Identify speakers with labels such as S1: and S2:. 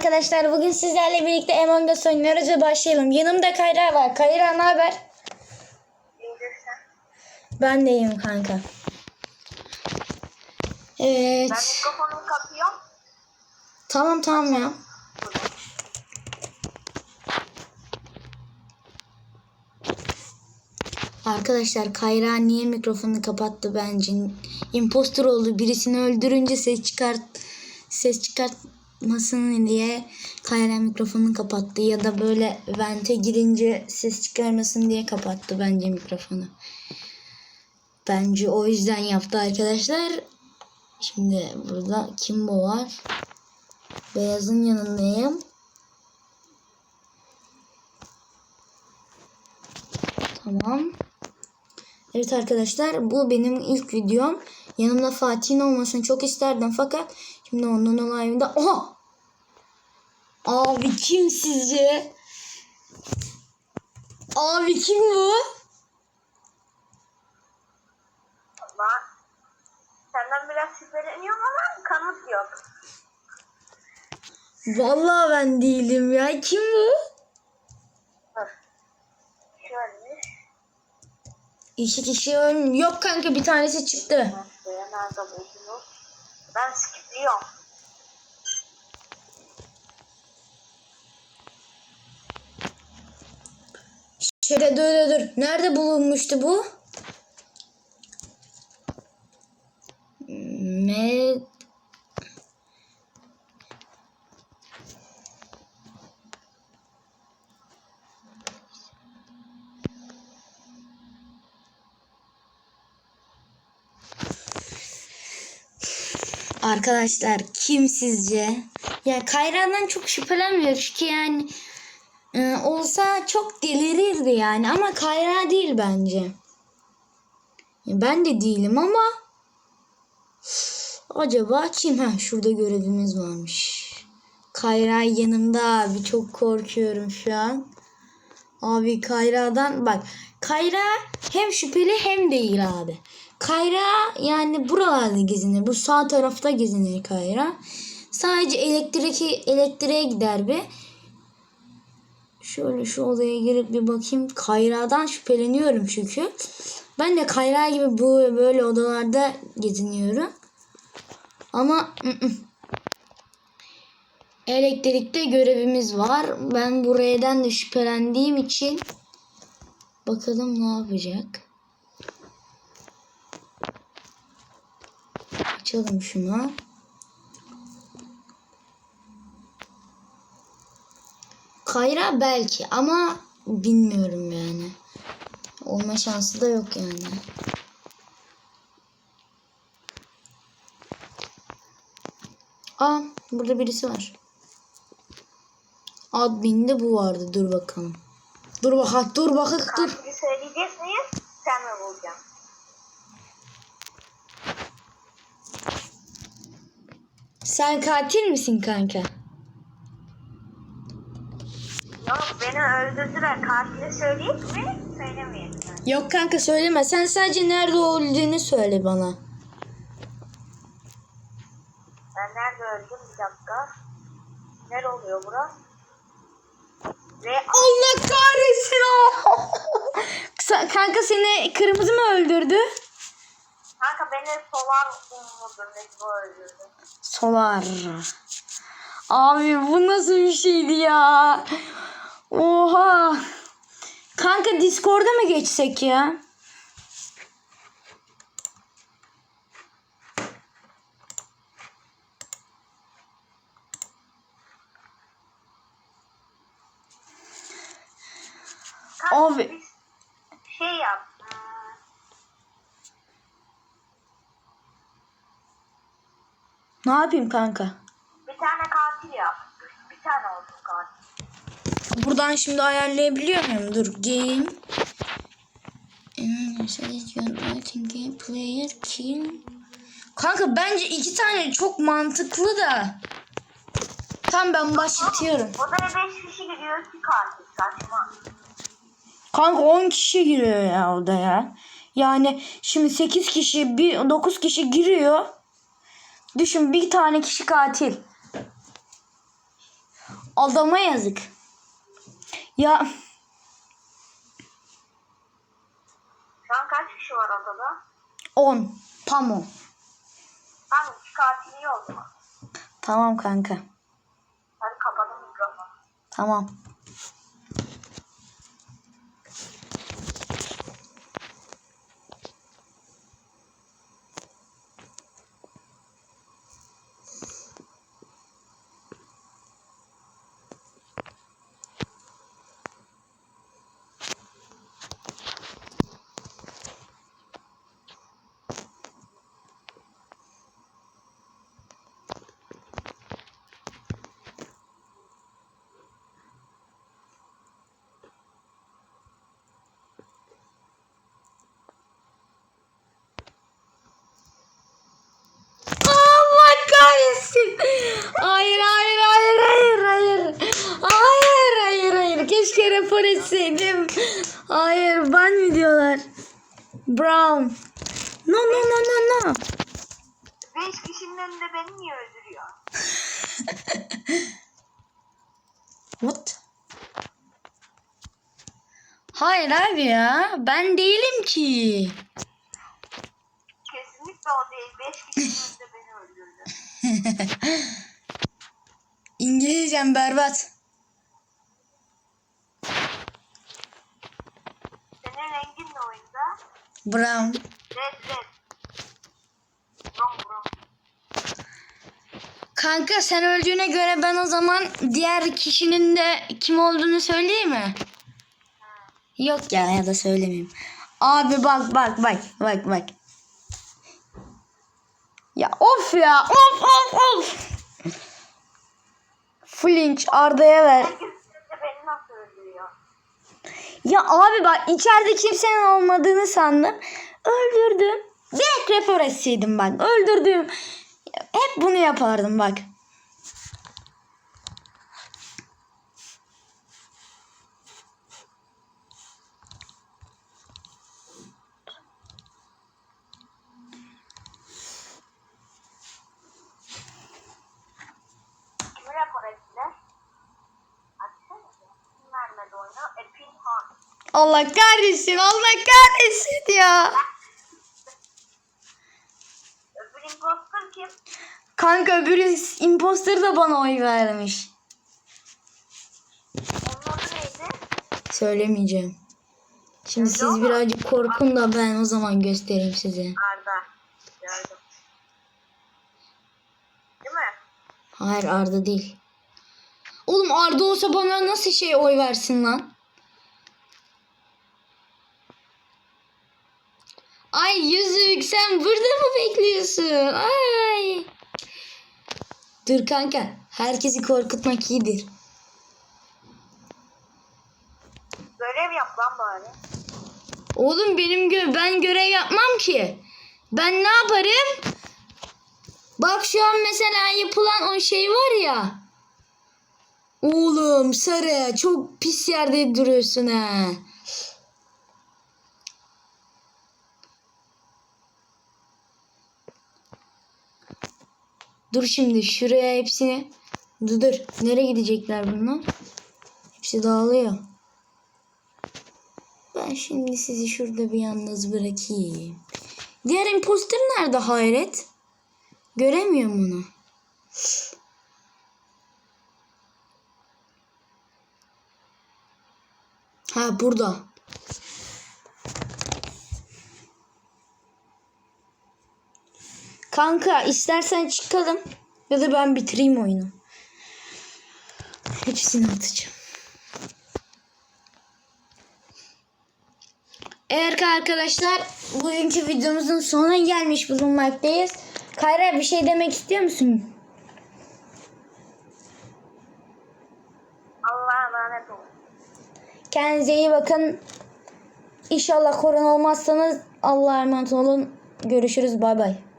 S1: arkadaşlar. Bugün sizlerle birlikte Among Us oynuyoruz ve başlayalım. Yanımda Kayra var. Kayra ne haber? Ben de iyiyim kanka. Evet.
S2: Ben mikrofonumu kapıyorum.
S1: Tamam tamam ya. Arkadaşlar Kayra niye mikrofonu kapattı bence? Impostor oldu. Birisini öldürünce ses çıkart ses çıkartmasın diye Kayra mikrofonu kapattı ya da böyle vente girince ses çıkarmasın diye kapattı bence mikrofonu. Bence o yüzden yaptı arkadaşlar. Şimdi burada Kimbo var. Beyazın yanındayım. Tamam. Evet arkadaşlar bu benim ilk videom. Yanımda Fatih'in olmasını çok isterdim fakat şimdi onun olayında Oha! Abi kim sizce? Abi kim bu?
S2: Ben senden biraz şüpheleniyorum ama kanıt yok.
S1: Vallahi ben değilim ya. Kim bu?
S2: Şöyle.
S1: İki kişi ölm- Yok kanka bir tanesi çıktı.
S2: Nerede buldunuz? Ben skipliyorum.
S1: Dur dur. Nerede bulunmuştu bu? Arkadaşlar kim sizce? Ya Kayra'dan çok şüphelenmiyor çünkü yani ee, olsa çok delirirdi yani ama Kayra değil bence. Ben de değilim ama acaba kim? Ha şurada görevimiz varmış. Kayra yanımda abi çok korkuyorum şu an. Abi Kayra'dan bak Kayra hem şüpheli hem değil abi. Kayra yani buralarda gezinir. Bu sağ tarafta gezinir Kayra. Sadece elektrik elektriğe gider bir. Şöyle şu odaya girip bir bakayım. Kayra'dan şüpheleniyorum çünkü. Ben de Kayra gibi bu böyle odalarda geziniyorum. Ama ı -ı. elektrikte görevimiz var. Ben buradan da şüphelendiğim için bakalım ne yapacak. Açalım şunu. Kayra belki ama bilmiyorum yani. Olma şansı da yok yani. Aa burada birisi var. Admin'de bu vardı. Dur bakalım. Dur bak dur bak dur.
S2: Katili söyleyecek miyiz? Sen mi bulacaksın?
S1: Sen katil misin kanka?
S2: Yok beni öldürdüler. Katili söyleyeyim mi? Söylemeyelim. mi?
S1: Yok kanka söyleme. Sen sadece nerede olduğunu söyle bana.
S2: Ben nerede öldüm? Bir dakika. Nere oluyor bura? Ve
S1: Allah kahretsin o. Kanka seni kırmızı mı öldürdü?
S2: Kanka beni solar umurdur. Ne bu öldürdü.
S1: Solar. Abi bu nasıl bir şeydi ya? Oha. Kanka Discord'a mı geçsek ya?
S2: Kanka
S1: Abi.
S2: biz şey yap. hmm,
S1: Ne yapayım kanka?
S2: Bir tane katil yap. Bir tane olsun katil.
S1: Buradan şimdi ayarlayabiliyor muyum? Dur game. game player kill. Kanka bence iki tane çok mantıklı da. Tam ben başlatıyorum.
S2: Odaya 5 kişi giriyor ki katil saçma.
S1: Kanka 10 kişi giriyor ya odaya. Yani şimdi 8 kişi, bir 9 kişi giriyor. Düşün bir tane kişi katil. Adama yazık. Ya
S2: Şu an kaç kişi var odada?
S1: 10. Tam 10.
S2: Tamam iki katili o zaman.
S1: Tamam kanka.
S2: Hadi kapadım mikrofonu.
S1: Tamam. Allah kahretsin. Hayır hayır hayır hayır hayır. Hayır hayır hayır. Keşke rapor etseydim. Hayır ban mı diyorlar? Brown. No no no no no.
S2: Beş kişinin önünde beni niye öldürüyor?
S1: What? Hayır abi ya. Ben değilim ki.
S2: Kesinlikle o değil. Beş kişinin önünde beni öldürdü.
S1: İngilizcem berbat.
S2: Senin rengin ne oyunda?
S1: Brown.
S2: Red red. Brom brom.
S1: Kanka sen öldüğüne göre ben o zaman diğer kişinin de kim olduğunu söyleyeyim mi? Yok ya ya da söylemeyeyim. Abi bak bak bak bak bak. Ya of ya of of of. Flinch Arda'ya ver.
S2: Herkes önünde beni nasıl öldürüyor?
S1: Ya abi bak içeride kimsenin olmadığını sandım. Öldürdüm. Direkt rapor bak. Öldürdüm. Hep bunu yapardım bak. Allah kahretsin. Allah kahretsin ya.
S2: Öbür imposter kim?
S1: Kanka öbürü imposter da bana oy vermiş.
S2: Onun adı neydi?
S1: Söylemeyeceğim. Şimdi siz birazcık korkun da ben o zaman göstereyim size.
S2: Arda. Gördüm. Değil mi?
S1: Hayır Arda değil. Oğlum Arda olsa bana nasıl şey oy versin lan? Ay yüzük sen burada mı bekliyorsun? Ay. Dur kanka. Herkesi korkutmak iyidir.
S2: Görev yap lan bari.
S1: Oğlum benim gö ben görev yapmam ki. Ben ne yaparım? Bak şu an mesela yapılan o şey var ya. Oğlum sarı çok pis yerde duruyorsun ha. Dur şimdi şuraya hepsini. Dur dur. Nereye gidecekler bunlar? Hepsi dağılıyor. Ben şimdi sizi şurada bir yalnız bırakayım. Diğer imposter nerede hayret? Göremiyorum onu. Ha burada. Kanka istersen çıkalım ya da ben bitireyim oyunu. Hepsini atacağım. Evet arkadaşlar bugünkü videomuzun sonuna gelmiş bulunmaktayız. Kayra bir şey demek istiyor musun?
S2: Allah'a emanet olun.
S1: Kendinize iyi bakın. İnşallah korona olmazsanız Allah'a emanet olun. Görüşürüz. Bay bay.